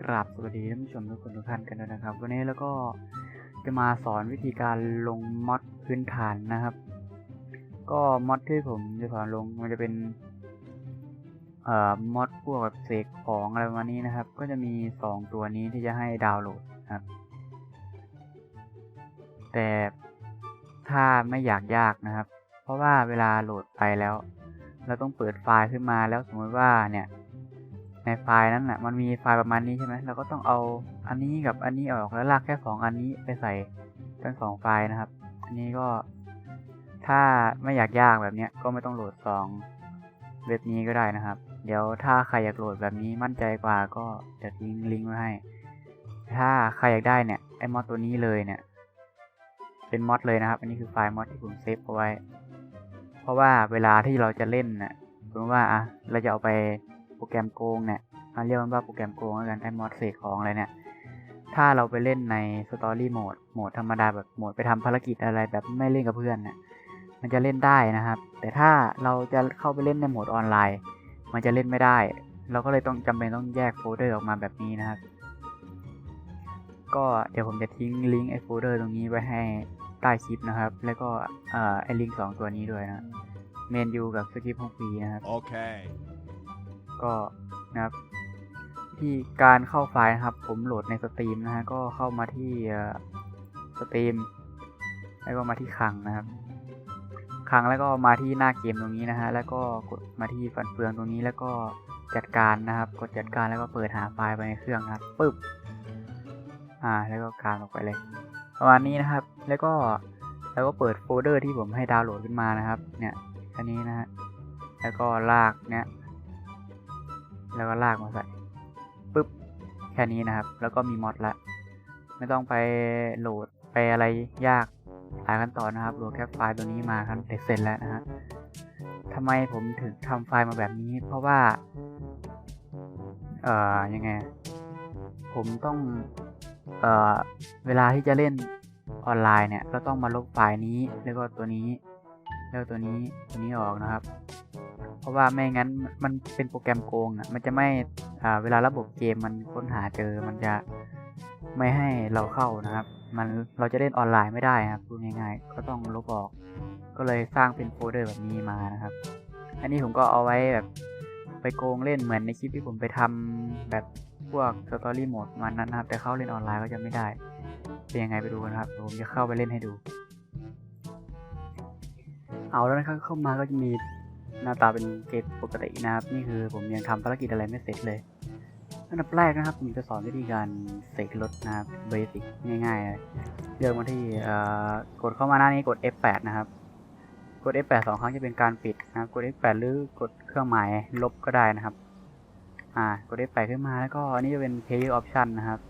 กราบสวัสดีท่านผู้ชมทุกคนทุกท่านกันด้วยนะครับ วันนี้แล้วก็จะมาสอนวิธีการลงมอดพื้นฐานนะครับ ก็มอดที่ผมจะสอนลงมันจะเป็นเอ่อมอดพวกแบบเสกของอะไรประมาณนี้นะครับ ก็จะมีสองตัวนี้ที่จะให้ดาวน์โหลดนะครับ แต่ถ้าไม่อยากยากนะครับ เพราะว่าเวลาโหลดไปแล้ว เราต้องเปิดไฟล์ขึ้นมาแล้วสมมติว่าเนี่ย ในไฟล์นั้นน่ะ มันมีไฟล์ประมาณนี้ใช่ไหมเราก็ต้องเอาอันนี้กับอันนี้ออกแล้วลากแค่สองอันนี้ไปใส่ทั้งสองไฟล์นะครับ อันนี้ก็ถ้าไม่อยากยากแบบเนี้ยก็ไม่ต้องโหลดสองเว็บนี้ก็ได้นะครับ เดี๋ยวถ้าใครอยากโหลดแบบนี้มั่นใจกว่าก็จะทิ้งลิงก์ไว้ให้ ถ้าใครอยากได้เนี่ยไอ้มอดตัวนี้เลยเนี่ย เป็นมอดเลยนะครับ อันนี้คือไฟล์มอดที่ผมเซฟเอาไว้ เพราะว่าเวลาที่เราจะเล่นน่ะสมมติว่าอะเราจะเอาไป โปรแกรมโกงเนี่ยมาเรียกมันว่าโปรแกรมโกงแล้วกันไอ้มอดเสกของอะไรเนี่ย ถ้าเราไปเล่นในสตอรี่โหมดโหมดธรรมดาแบบโหมดไปทำภารกิจอะไรแบบไม่เล่นกับเพื่อนเนี่ยมันจะเล่นได้นะครับ แต่ถ้าเราจะเข้าไปเล่นในโหมดออนไลน์ มันจะเล่นไม่ได้ เราก็เลยต้องจำเป็นต้องแยกโฟลเดอร์ออกมาแบบนี้นะครับ ก็เดี๋ยวผมจะทิ้งลิงก์ไอ้โฟลเดอร์ตรงนี้ไว้ให้ใต้คลิปนะครับ แล้วก็ไอ้ลิงก์สองตัวนี้ด้วยนะเมนยูกับสคริปต์ของฟรีนะครับ Okay. ก็นะครับที่การเข้าไฟล์นะครับ ผมโหลดในสตรีมนะฮะก็เข้ามาที่สตรีมแล้วก็มาที่คังนะครับคังแล้วก็มาที่หน้าเกมตรงนี้นะฮะแล้วก็กดมาที่ฟันเฟืองตรงนี้แล้วก็จัดการนะครับ กดจัดการแล้วก็เปิดหาไฟล์ไปในเครื่องนะครับปึ๊บอ่าแล้วก็การออกไปเลย ประมาณนี้นะครับ แล้วก็แล้วก็เปิดโฟลเดอร์ที่ผมให้ดาวน์โหลดขึ้นมานะครับ เนี่ยอันนี้นะฮะแล้วก็ลากเนี่ย แล้วก็ลากมาใส่ปุ๊บแค่นี้นะครับ แล้วก็มีมอดละ ไม่ต้องไปโหลดไปอะไรยากหลายขั้นตอนนะครับโหลดแค่ไฟล์ตัวนี้มาครับเสร็จแล้วนะฮะทำไมผมถึงทำไฟล์มาแบบนี้ เพราะว่า เอ่อยังไง ผมต้อง เอ่อ เวลาที่จะเล่นออนไลน์เนี่ย ก็ต้องมาลบไฟล์นี้ แล้วก็ตัวนี้ แล้วตัวนี้ ตัวนี้ออกนะครับ เพราะว่าไม่งั้นมันเป็นโปรแกรมโกงอะมันจะไม่อ่าเวลาระบบเกมมันค้นหาเจอมันจะไม่ให้เราเข้านะครับ มันเราจะเล่นออนไลน์ไม่ได้ครับพูดง่ายๆก็ต้องลบออก ก็เลยสร้างเป็นโฟลเดอร์แบบนี้มานะครับ อันนี้ผมก็เอาไว้แบบไปโกงเล่นเหมือนในคลิปที่ผมไปทำแบบพวกสตอรี่โหมดมันนั้นนะครับ แต่เข้าเล่นออนไลน์ก็จะไม่ได้ เป็นยังไงไปดูกันครับเดี๋ยวผมจะเข้าไปเล่นให้ดู เอาแล้วนะครับเข้ามาก็จะมี หน้าตาเป็นเกมปกตินะครับ นี่คือผมยังทำภารกิจอะไรไม่เสร็จเลยอันดับแรกนะครับผมจะสอนวิธีการเสกรถนะครับเบสิกง่ายๆเลยเลือกมาที่กดเข้ามาหน้านี้กด F8 นะครับ กด F8 สองครั้งจะเป็นการปิดนะครับ กด F8 หรือกดเครื่องหมายลบก็ได้นะครับ อ่ากด F8 ขึ้นมาแล้วก็อันนี้จะเป็น Player Option นะครับ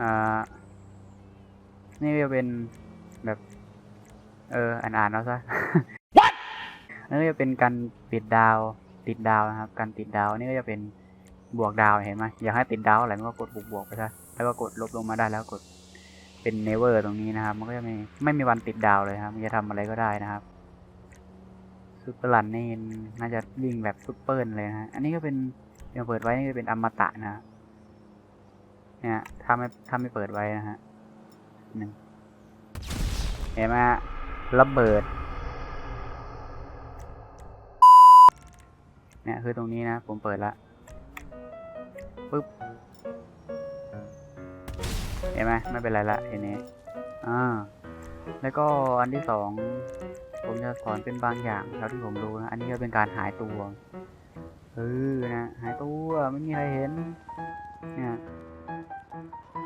อ่านี่จะเป็นแบบ เอออ่านๆแล้วซะ อันนี้จะเป็นการปิดดาวติดดาวนะครับ การติดดาวนี่ก็จะเป็นบวกดาวเห็นไหมอยากให้ติดดาวอะไรมันก็กดบวกบวกไปซะแล้วก็กดลบลงมาได้แล้วกดเป็น never ตรงนี้นะครับ มันก็จะไม่ไม่มีวันติดดาวเลยครับมันจะทำอะไรก็ได้นะครับซุปเปอร์ลันนี่น่าจะวิ่งแบบซุปเปอร์เลยนะฮะอันนี้ก็เป็นยังเปิดไว้นี่เป็นอมตะนะเนี่ยถ้าไม่ถ้าไม่เปิดไว้นะฮะหนึ่งเห็นไหมฮะระเบิด เนี่ยคือตรงนี้นะ ผมเปิดละปึ๊บเห็นไหมไม่เป็นไรละทีนี้อ่าแล้วก็อันที่สองผมจะสอนเป็นบางอย่างเท่าที่ผมรู้นะ อันนี้ก็เป็นการหายตัวเออนะหายตัวไม่มีใครเห็น เนี่ย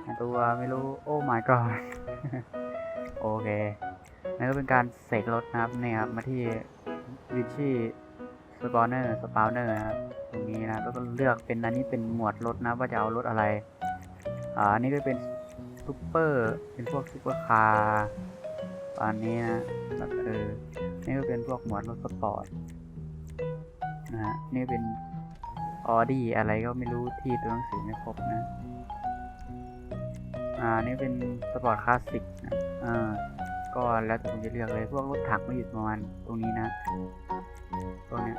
หายตัวไม่รู้ โอ้ my god โอเคนั่นก็เป็นการเสกรถนะครับเนี่ยครับมาที่วิชี่ สปอนเนอร์สปาวเนอร์นะครับตรงนี้นะแล้วก็เลือกเป็นอันนี้เป็นหมวดรถนะว่าจะเอารถอะไรอ่าอันนี้ก็เป็นซูเปอร์เป็นพวกซูเปอร์คาร์อันนี้นะแบบเออนี่ก็เป็นพวกหมวดรถสปอร์ตนะฮะนี่เป็นออดี้อะไรก็ไม่รู้ที่ตัวหนังสือไม่ครบนะอ่านี่เป็นสปอร์ตคลาสสิกนะอ่าก็แล้วแต่คุณจะเลือกเลยพวกรถถังก็อยู่ประมาณตรงนี้นะ พวเนี้ย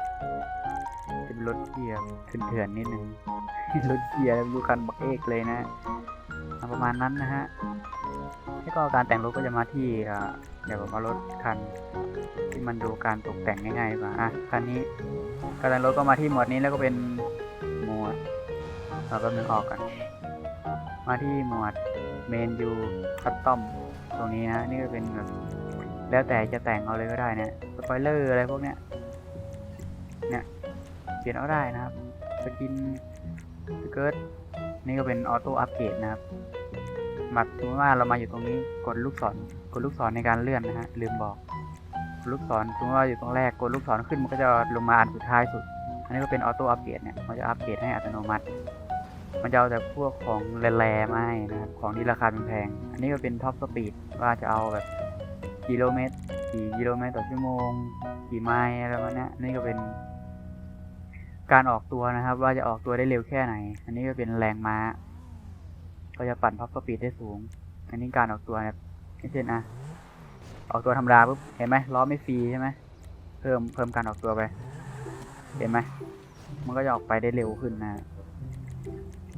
เป็นรถที่แบบเถื่อนๆนิดนึงรถเกียร์ดูคันบักเอกเลยนะประมาณนั้นนะฮะแล้วก็การแต่งรถก็จะมาที่อ่าเดี๋ยวผมเอารถคันที่มันดูการตกแต่งง่ายๆมาอะคันนี้การแต่งรถก็มาที่หมวดนี้แล้วก็เป็นหมวดเราแป๊บนึงออกกันมาที่หมวดเมนยูคัสตอมตรงนี้นะนี่ก็เป็นแบบแล้วแต่จะแต่งเอาเลยก็ได้นะสปอยเลอร์อะไรพวกเนี้ย เนี่ยเปลี่ยนเอาได้นะครับสกินสเกิร์ตนี่ก็เป็นออโต้อัปเกรดนะครับมาสมมติว่าเรามาอยู่ตรงนี้กดลูกศรกดลูกศรในการเลื่อนนะฮะลืมบอก ลูกศรสมมติว่าอยู่ตรงแรกกดลูกศรขึ้นมันก็จะลงมาอันสุดท้ายสุด อันนี้ก็เป็นออโต้อัปเกรดเนี่ยมันจะอัปเกรดให้อัตโนมัติ มันจะเอาแต่พวกของแร่ๆมาให้นะครับของที่ราคาแพงอันนี้ก็เป็นท็อปสปีดว่าจะเอาแบบกิโลเมตรกี่กิโลเมตรต่อชั่วโมง กี่ไมล์อะไรประมาณนี้นี่ก็เป็น การออกตัวนะครับ ว่าจะออกตัวได้เร็วแค่ไหน อันนี้ก็เป็นแรงม้า ก็จะปั่นท็อปสปีดได้สูง อันนี้การออกตัวเนี่ยเช่นอะออกตัวธรรมดาปุ๊บเห็นไหมล้อไม่ฟรีใช่ไหมเพิ่มเพิ่มการออกตัวไป เห็นไหมมันก็จะออกไปได้เร็วขึ้นนะ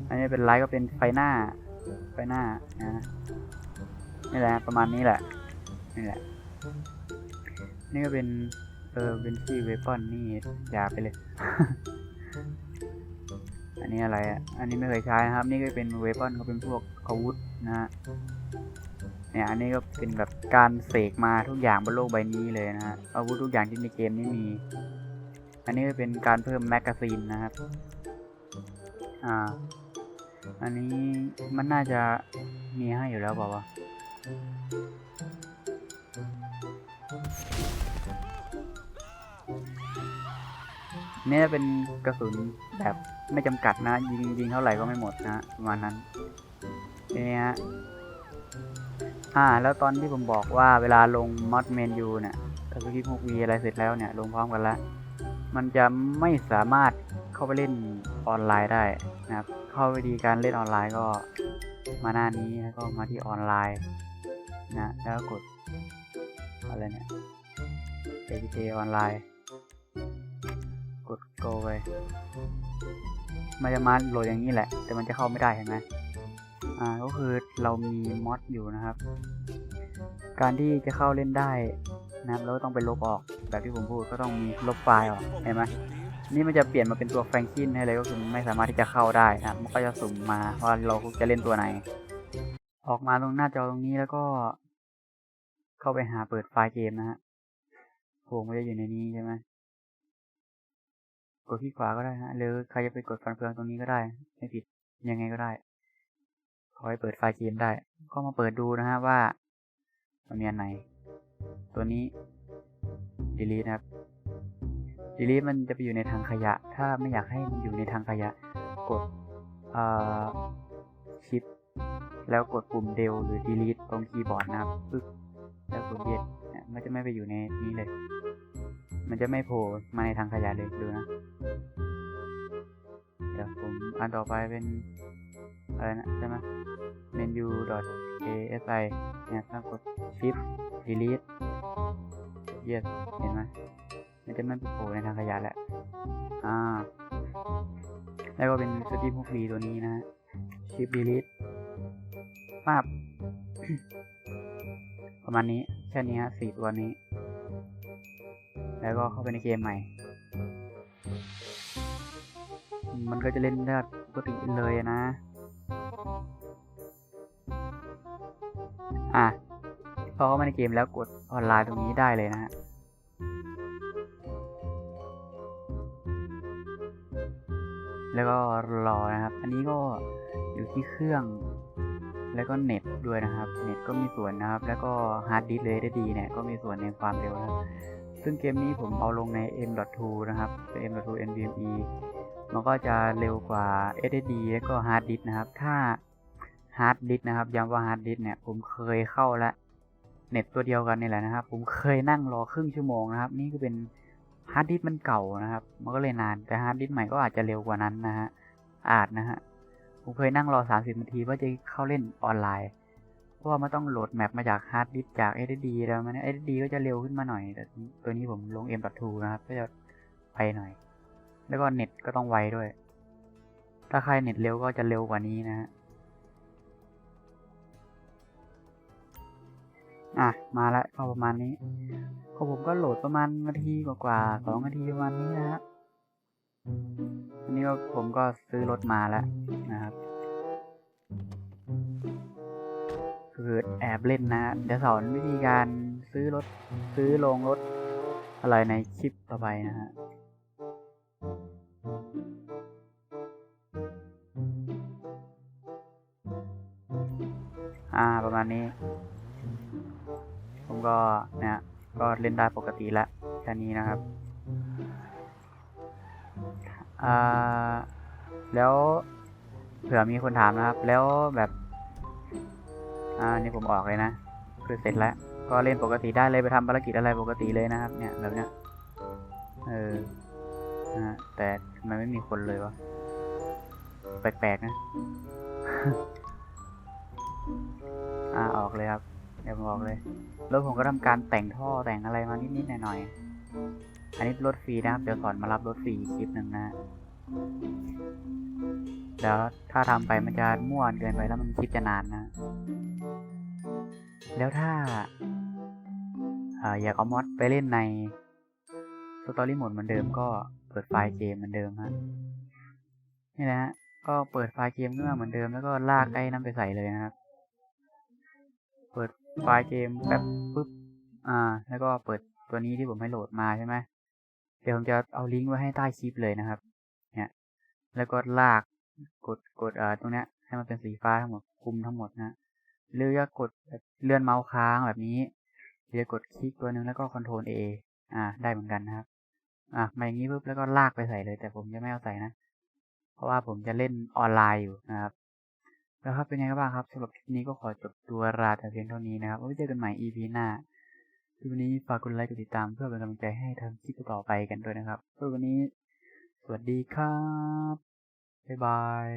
อันนี้เป็นไลท์ก็เป็นไฟหน้า ไฟหน้านะนี่แหละประมาณนี้แหละนี่แหละ นี่ก็เป็น เออเป็นที่เวปอนนี่อยาไปเลย อันนี้อะไรอะ อันนี้ไม่เคยใช้นะครับ นี่ก็เป็นเวปอนก็เป็นพวกอาวุธนะฮะ เนี่ยอันนี้ก็เป็นแบบการเสกมาทุกอย่างบนโลกใบนี้เลยนะฮะ อาวุธทุกอย่างที่ในเกมนี้มี อันนี้ก็เป็นการเพิ่มแมกกาซีนนะครับ อ่า อันนี้มันน่าจะมีให้อยู่แล้วเปล่าวะ เนี่ยเป็นกระสุนแบบไม่จำกัดนะ ยิงยิงเท่าไหร่ก็ไม่หมดนะประมาณนั้นนี่ฮะอ่า แล้วตอนที่ผมบอกว่าเวลาลงมอดเมนยูเนี่ยกับสกิปพวกวีอะไรเสร็จแล้วเนี่ย ลงพร้อมกันแล้ว มันจะไม่สามารถเข้าไปเล่นออนไลน์ได้นะครับ เข้าวิธีการเล่นออนไลน์ก็มาหน้านี้แล้วก็มาที่ออนไลน์นะ แล้วก็กดอะไรเนี่ย APK ออนไลน์ กด go ไปมันจะมาโหลดอย่างนี้แหละ แต่มันจะเข้าไม่ได้เห็นไหมอ่าก็คือเรามีมอดอยู่นะครับ การที่จะเข้าเล่นได้นะครับเราต้องไปลบออกแบบที่ผมพูดก็ต้องมีลบไฟล์ออกเห็นไหมนี่มันจะเปลี่ยนมาเป็นตัวแฟรงกินให้เลยก็คือไม่สามารถที่จะเข้าได้นะครับมันก็จะสุ่มมาว่าเราจะเล่นตัวไหน ออกมาตรงหน้าจอตรงนี้แล้วก็ เข้าไปหาเปิดไฟล์เกมนะฮะผมก็จะอยู่ในนี้ใช่ไหม กดที่ขวาก็ได้ฮะ หรือใครจะไปกดฟันเฟืองตรงนี้ก็ได้ ไม่ผิด ยังไงก็ได้ขอให้เปิดไฟล์เกมได้ ก็มาเปิดดูนะฮะว่า มันมีอันไหน ตัวนี้ delete นะครับ delete มันจะไปอยู่ในทางขยะ ถ้าไม่อยากให้มันอยู่ในทางขยะ กดชิป แล้วกดปุ่ม del หรือ delete ตรงคีย์บอร์ดนะครับปึ๊บแล้วกดเนี่ยมันจะไม่ไปอยู่ในนี้เลย มันจะไม่โผล่มาในทางขยะเลยดูนะ เดี๋ยวผมอันต่อไปเป็น อะไรนะใช่ไหม menu asi เนี่ยถ้ากด shift delete yes เห็นไหมมันจะไม่โผล่ในทางขยะแล้วอ่า แล้วก็เป็นสตรีมพวกฟรีตัวนี้นะ shift delete ภาพประมาณนี้ แค่นี้ฮะสี่ตัวนี้ แล้วก็เข้าไปในเกมใหม่ มันก็จะเล่นได้ปกติเลยนะ อะ พอเข้ามาในเกมแล้วกดออนไลน์ตรงนี้ได้เลยนะฮะแล้วก็รอนะครับ อันนี้ก็อยู่ที่เครื่อง แล้วก็เน็ตด้วยนะครับ เน็ตก็มีส่วนนะครับ แล้วก็ฮาร์ดดิสเลยได้ดีเนี่ย ก็มีส่วนในความเร็วนะครับ ซึ่งเกมนี้ผมเอาลงใน M.2 นะครับเป็น M.2 NVMe มันก็จะเร็วกว่า SSD แล้วก็ฮาร์ดดิสก์นะครับ ถ้าฮาร์ดดิสก์นะครับ ย้ำว่าฮาร์ดดิสก์เนี่ย ผมเคยเข้าแล้วเน็ตตัวเดียวกันนี่แหละนะครับ ผมเคยนั่งรอครึ่งชั่วโมงนะครับ นี่ก็เป็นฮาร์ดดิสก์มันเก่านะครับ มันก็เลยนาน แต่ฮาร์ดดิสก์ใหม่ก็อาจจะเร็วกว่านั้นนะฮะ อาจนะฮะ ผมเคยนั่งรอ 30 นาทีเพื่อจะเข้าเล่นออนไลน์ เพราะว่ามันต้องโหลดแมปมาจากฮาร์ดดิสก์จาก SSD แล้วมัน SSD ก็จะเร็วขึ้นมาหน่อย แต่ตัวนี้ผมลง M.2 นะครับ ก็จะไปหน่อย แล้วก็เน็ตก็ต้องไวด้วย ถ้าใครเน็ตเร็วก็จะเร็วกว่านี้นะฮะ อะ มาแล้วก็ประมาณนี้ก็ผมก็โหลดประมาณนาทีกว่าๆสองนาทีประมาณนี้นะฮะอันนี้ก็ผมก็ซื้อรถมาแล้วนะครับ คือแอบเล่นนะฮะเดี๋ยวสอนวิธีการซื้อรถซื้อลงรถอะไรในคลิปต่อไปนะฮะอ่าประมาณนี้ ผมก็เนี่ยก็เล่นได้ปกติแล้วแค่นี้นะครับอ่าแล้วเผื่อมีคนถามนะครับ แล้วแบบ อ่านี่ผมออกเลยนะคือเสร็จแล้ว ก็เล่นปกติได้เลยไปทำภารกิจอะไรปกติเลยนะครับ เนี่ยแบบเนี้ยเออนะแต่ทำไมไม่มีคนเลยวะแปลกๆนะอ่าออกเลยครับเดี๋ยวผมออกเลยแล้วผมก็ทำการแต่งท่อแต่งอะไรมานิดๆหน่อยๆอันนี้รถฟรีนะครับเดี๋ยวสอนมารับรถฟรีคลิปหนึ่งนะเดี๋ยวถ้าทำไปมันจะม่วนเกินไปแล้วมันคลิปจะนานนะ แล้วถ้าอยากเอามอดไปเล่นในสตอรี่โหมดเหมือนเดิมก็เปิดไฟล์เกมเหมือนเดิมฮะนี่นะฮะก็เปิดไฟล์เกมขึ้นมาเหมือนเดิมแล้วก็ลากไอ้นั้นไปใส่เลยนะครับ เปิดไฟล์เกมแบบปุ๊บอ่า แล้วก็เปิดตัวนี้ที่ผมให้โหลดมาใช่ไหมเดี๋ยวผมจะเอาลิงก์ไว้ให้ใต้คลิปเลยนะครับ เนี่ย แล้วก็ลากกดกดเอ่อตรงเนี้ยให้มันเป็นสีฟ้าทั้งหมดคุมทั้งหมดนะ หรือจะกดเลื่อนเมาส์ค้างแบบนี้หรือจะกดคลิกตัวหนึ่งแล้วก็คอนโทรล A อ่า ได้เหมือนกันนะครับ อะมาอย่างนี้ปุ๊บแล้วก็ลากไปใส่เลย แต่ผมจะไม่เอาใส่นะ เพราะว่าผมจะเล่นออนไลน์อยู่นะครับแล้วครับเป็นไงกันบ้างครับสำหรับคลิปนี้ก็ขอจบตัวราแต่เพียงเท่านี้นะครับไว้เจอกันใหม่ EP หน้าที่วันนี้ฝากกดไลค์กดติดตามเพื่อเป็นกำลังใจให้ทำคลิปต่อไปกันด้วยนะครับสำหรับวันนี้ สวัสดีครับ บ๊ายบาย